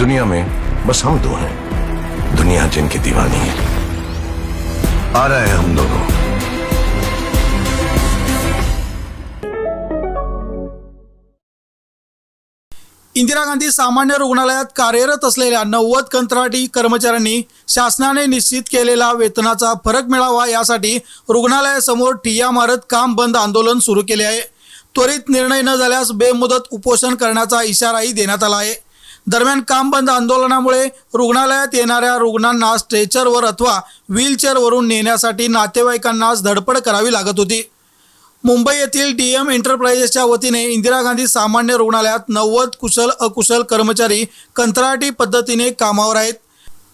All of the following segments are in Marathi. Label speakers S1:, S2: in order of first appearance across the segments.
S1: दुनिया में बस हम दो हैं। दुनिया जिनकी दीवानी है। आ रहे हैं हम दोनों।
S2: इंदिरा गांधी सामान्य रुग्णालयात कार्यरत असलेल्या नव्वद कंत्राटी कर्मचाऱ्यांनी शासनाने निश्चित केलेला वेतनाचा फरक मिळावा यासाठी रुग्णालयासमोर ठिय्या मारत काम बंद आंदोलन सुरू केले आहे. त्वरित निर्णय न झाल्यास बेमुदत उपोषण करण्याचा इशाराही देण्यात आला आहे. दरम्यान काम बंद आंदोलनामुळे रुग्णालयात येणाऱ्या रुग्णांना स्ट्रेचरवर अथवा व्हीलचेअरवरून नेण्यासाठी नातेवाईकांनाच धडपड करावी लागत होती. मुंबई येथील डी एम एंटरप्राइजेसच्या वतीने इंदिरा गांधी सामान्य रुग्णालयात नव्वद कुशल अकुशल कर्मचारी कंत्राटी पद्धतीने कामावर आहेत.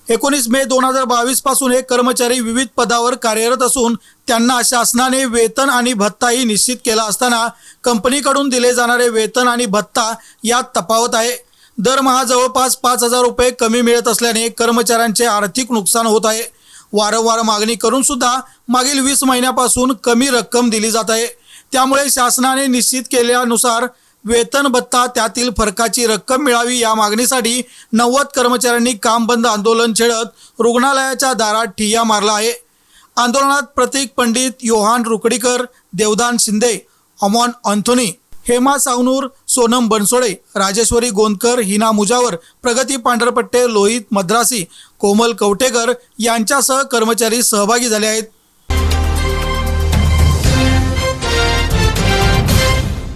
S2: एकोणीस मे दोन हजार बावीसपासून हे कर्मचारी विविध पदावर कार्यरत असून त्यांना शासनाने वेतन आणि भत्ताही निश्चित केला असताना कंपनीकडून दिले जाणारे वेतन आणि भत्ता यात तफावत आहे. दरमहा जवळपास पाच हजार रुपये कमी मिळत असल्याने कर्मचाऱ्यांचे आर्थिक नुकसान होत आहे. वारंवार मागणी करून सुद्धा मागील वीस महिन्यापासून कमी रक्कम दिली जात आहे. त्यामुळे शासनाने निश्चित केल्यानुसार वेतन भत्ता त्यातील फरकाची रक्कम मिळावी या मागणीसाठी नव्वद कर्मचाऱ्यांनी काम बंद आंदोलन छेडत रुग्णालयाच्या दारात ठिय्या मारला आहे. आंदोलनात प्रतीक पंडित योहान रुकडीकर देवदान शिंदे अमॉन अँथोनी हेमा सावनूर सोनम बनसोडे राजेश्वरी गोंदकर हिना मुजावर प्रगती पांढरपट्टे लोहित मद्रासी कोमल कवटेकर यांच्यासह कर्मचारी सहभागी झाले आहेत.